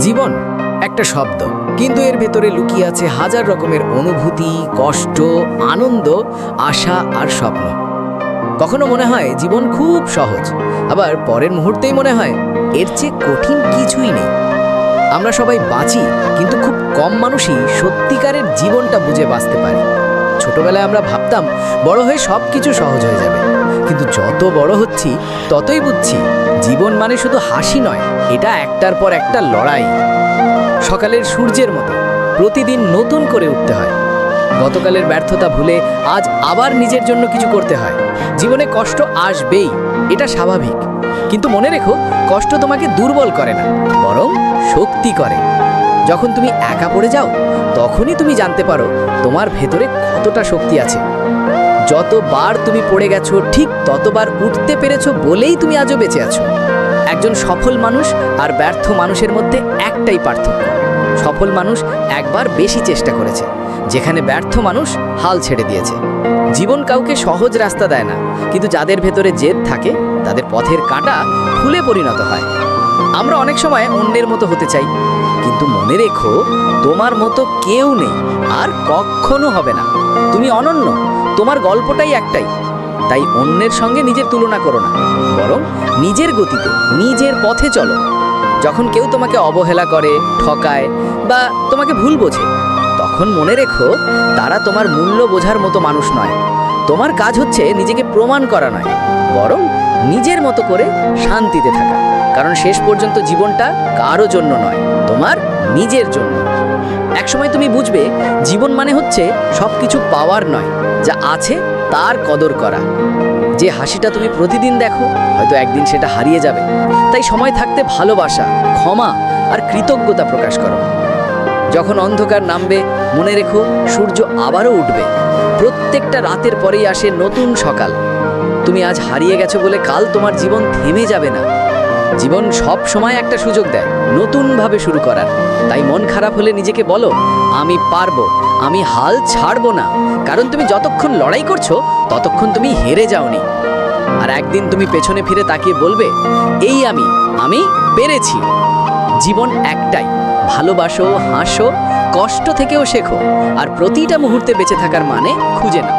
জীবন, একটা শব্দ। কিন্তু এর ভেতরে লুকিয়ে আছে হাজার রকমের অনুভূতি, কষ্ট, আনন্দ, আশা আর স্বপ্ন। কখনো মনে হয় জীবন খুব সহজ, আবার পরের মুহূর্তেই মনে হয় এর চেয়ে কঠিন কিছুই নেই। আমরা সবাই বাঁচি, কিন্তু খুব কম মানুষই সত্যিকারের জীবনটা বুঝে বাঁচতে পারি। ছোটবেলায় আমরা ভাবতাম, বড় হয়ে সব কিছু সহজ হয়ে যাবে। কিন্তু যত বড় হচ্ছি, ততই বুঝছি জীবন মানে শুধু হাসি নয়, এটা একটার পর একটা লড়াই। সকালের সূর্যের মতো, প্রতিদিন নতুন করে উঠতে হয়। গতকালের ব্যর্থতা ভুলে আজ আবার নিজের জন্য কিছু করতে হয়। জীবনে কষ্ট আসবেই, এটা স্বাভাবিক। কিন্তু মনে রেখো, কষ্ট তোমাকে দুর্বল করে না, বরং শক্তি করে। যখন তুমি একা পড়ে যাও, তখনই তুমি জানতে পারো তোমার ভেতরে কতটা শক্তি আছে। যতবার তুমি পড়ে গেছো, ঠিক ততবার উঠতে পেরেছ বলেই তুমি আজও বেঁচে আছো। একজন সফল মানুষ আর ব্যর্থ মানুষের মধ্যে একটাই পার্থক্য। সফল মানুষ একবার বেশি চেষ্টা করেছে, যেখানে ব্যর্থ মানুষ হাল ছেড়ে দিয়েছে। জীবন কাউকে সহজ রাস্তা দেয় না, কিন্তু যাদের ভেতরে জেদ থাকে, তাদের পথের কাঁটা ফুলে পরিণত হয়। আমরা অনেক সময় অন্যের মতো হতে চাই কিন্তু মনে রেখো, তোমার মতো কেউ নেই, আর কখনো হবে না। তুমি অনন্য, তোমার গল্পটাই একটাই। তাই অন্যের সঙ্গে নিজের তুলনা করো না, বরং নিজের গতিতে, নিজের পথে চলো। যখন কেউ তোমাকে অবহেলা করে, ঠকায়, বা তোমাকে ভুল বোঝে, তখন মনে রেখো, তারা তোমার মূল্য বোঝার মতো মানুষ নয়। তোমার কাজ হচ্ছে নিজেকে প্রমাণ করা নয়, বরং নিজের মতো করে শান্তিতে থাকা। কারণ শেষ পর্যন্ত জীবনটা কারও জন্য নয়, তোমার নিজের জন্য। একসময় তুমি বুঝবে, জীবন মানে হচ্ছে সব কিছু পাওয়ার নয়, যা আছে তার কদর করা। যে হাসিটা তুমি প্রতিদিন দেখো, হয়তো একদিন সেটা হারিয়ে যাবে। তাই সময় থাকতে ভালোবাসা, ক্ষমা আর কৃতজ্ঞতা প্রকাশ করো। যখন অন্ধকার নামবে, মনে রেখো, সূর্য আবারও উঠবে। প্রত্যেকটা রাতের পরেই আসে নতুন সকাল। তুমি আজ হারিয়ে গেছো বলে কাল তোমার জীবন থেমে যাবে না। জীবন সব সময় একটা সুযোগ দেয়, নতুনভাবে শুরু করার। তাই মন খারাপ হলে নিজেকে বলো, আমি পারব, আমি হাল ছাড়বো না। কারণ তুমি যতক্ষণ লড়াই করছ, ততক্ষণ তুমি হেরে যাওনি। আর একদিন তুমি পেছনে ফিরে তাকিয়ে বলবে, এই আমি আমি পেরেছি। জীবন একটাই, ভালোবাসো, হাসো, কষ্ট থেকেও শেখো, আর প্রতিটা মুহূর্তে বেঁচে থাকার মানে খুঁজে নাও।